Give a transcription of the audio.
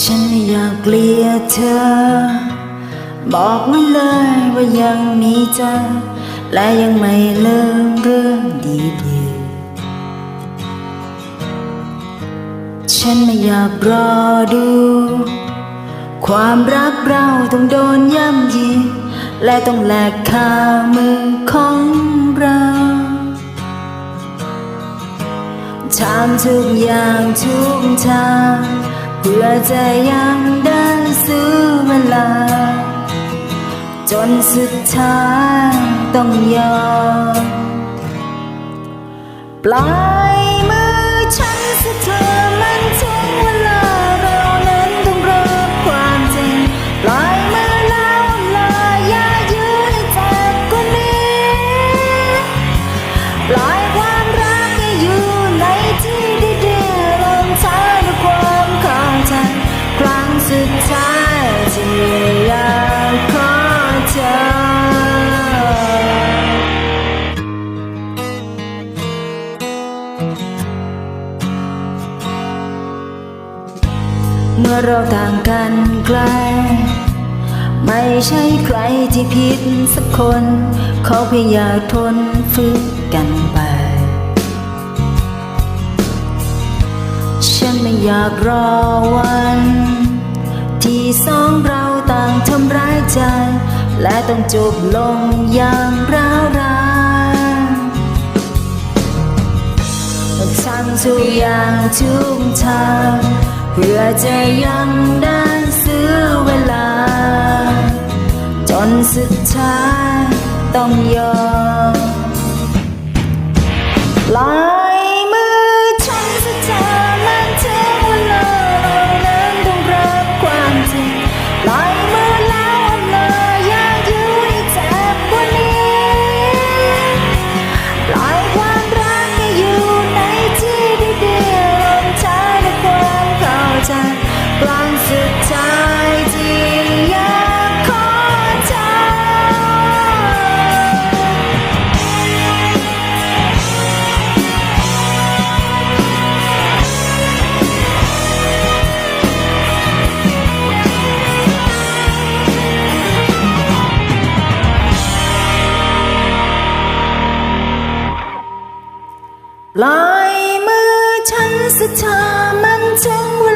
ฉันไม่อยากเกลียดเธอ บอกมันเลยว่ายังมีใจ และยังไม่เลิมเรื่องดีๆ ฉันไม่อยากรอดู ความรักเราต้องโดนย่ำยี และต้องแลกคามือของเราทำทุกอย่างทุกทาง เพื่อจะยังได้ซื้อเวลา จนสุดท้ายต้องยอมปลา เมื่อเราต่างกันไกล ไม่ใช่ใครที่ผิดสักคน เขาเพียงอยากทนฝืนกันไป ฉันไม่อยากรอวัน ที่สองเราต่างทำร้ายใจ และต้องจบลงอย่างร้าวรานทำทุกอย่างทุกทาง เพื่อจะยังได้ซื้อเวลา จนสุดท้ายต้องยอมลา ปล่อยมือฉันสักเธอมันถึงเว